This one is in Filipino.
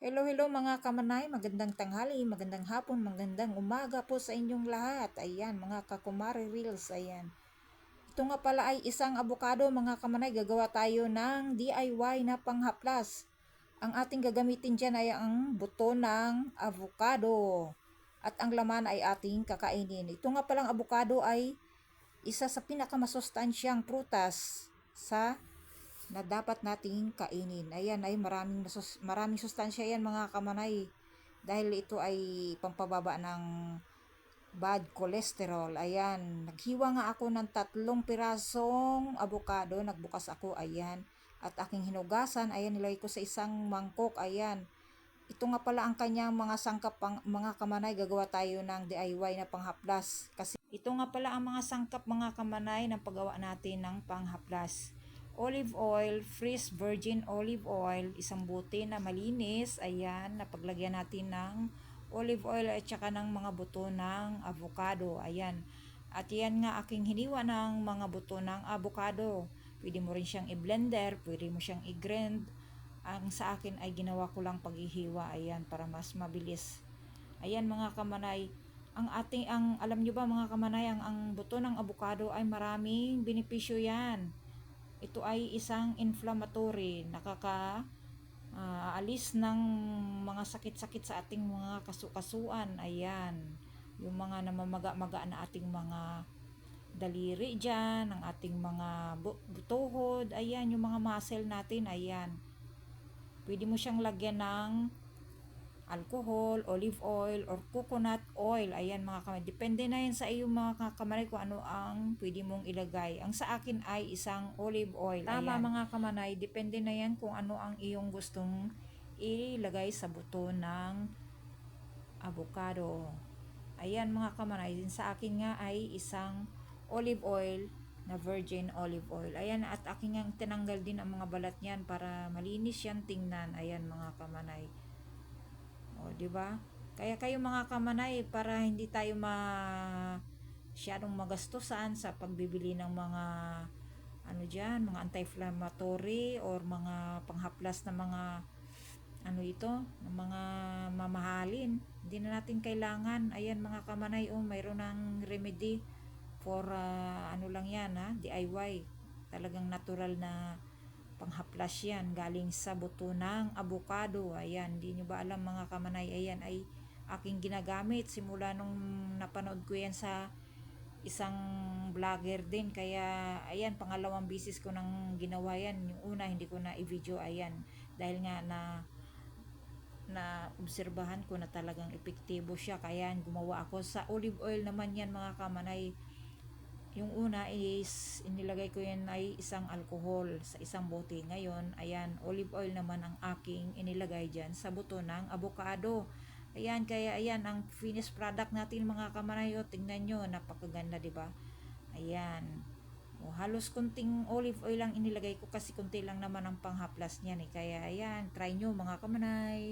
Hello, hello mga kamanay, magandang tanghali, magandang hapon, magandang umaga po sa inyong lahat. Ayan, mga kakumari reels, ayan. Ito nga pala ay isang abokado mga kamanay, gagawa tayo ng DIY na panghaplas. Ang ating gagamitin dyan ay ang buto ng avocado. At ang laman ay ating kakainin. Ito nga palang abokado ay isa sa pinakamasustansyang prutas sa na dapat nating kainin. Ayan ay maraming nasus- maraming sustansya yan mga kamanay dahil ito ay pampababa ng bad cholesterol. Ayan, naghiwa nga ako ng tatlong pirasong avocado, nagbukas ako, ayan. At aking hinugasan, ayan, nilagay ko sa isang mangkok, ayan. Ito nga pala ang kanyang mga sangkap, pang, mga kamanay, gagawa tayo ng DIY na panghaplas. Kasi ito nga pala ang mga sangkap, mga kamanay, ng paggawa natin ng panghaplas olive oil, fresh virgin olive oil, isang bote na malinis, ayan, napaglagyan natin ng olive oil at saka ng mga buto ng avocado, ayan. At yan nga aking hiniwa ng mga buto ng avocado. Pwede mo rin siyang i-blender, pwede mo siyang i-grind. Ang sa akin ay ginawa ko lang paghihiwa, ayan, para mas mabilis. Ayan mga kamanay, ang ating ang alam niyo ba mga kamanay ang, ang buto ng avocado ay maraming benepisyo yan ito ay isang inflammatory, nakaka uh, alis ng mga sakit-sakit sa ating mga kasukasuan. Ayan, yung mga namamaga-maga na ating mga daliri dyan, ang ating mga butuhod, ayan, yung mga muscle natin, ayan. Pwede mo siyang lagyan ng alcohol, olive oil, or coconut oil. Ayan mga kamay. Depende na yan sa iyong mga kamanay kung ano ang pwede mong ilagay. Ang sa akin ay isang olive oil. Tama Ayan. mga kamanay. Depende na yan kung ano ang iyong gustong ilagay sa buto ng avocado. Ayan mga kamanay. Sa akin nga ay isang olive oil na virgin olive oil. Ayan, at aking ang tinanggal din ang mga balat niyan para malinis yan tingnan. Ayan mga kamanay. O, di ba? Kaya kayo mga kamanay para hindi tayo ma masyadong magastusan sa pagbibili ng mga ano diyan, mga anti-inflammatory or mga panghaplas na mga ano ito, ng mga mamahalin. Hindi na natin kailangan. Ayan mga kamanay, oh, mayroon ng remedy for uh, ano lang yan ha, DIY. Talagang natural na panghaplas yan galing sa buto ng avocado ayan hindi nyo ba alam mga kamanay? Ayan ay aking ginagamit simula nung napanood ko yan sa isang vlogger din. Kaya ayan pangalawang bisis ko nang ginawa yan. Yung una hindi ko na i-video ayan. Dahil nga na na obserbahan ko na talagang epektibo siya. Kaya gumawa ako sa olive oil naman yan mga kamanay yung una is inilagay ko yan ay isang alcohol sa isang bote. Ngayon, ayan, olive oil naman ang aking inilagay dyan sa buto ng avocado. Ayan, kaya ayan, ang finished product natin mga kamanayo, tingnan nyo, napakaganda, ba? Ayan. O, halos kunting olive oil lang inilagay ko kasi kunti lang naman ang panghaplas niyan eh. Kaya ayan, try nyo mga kamanay.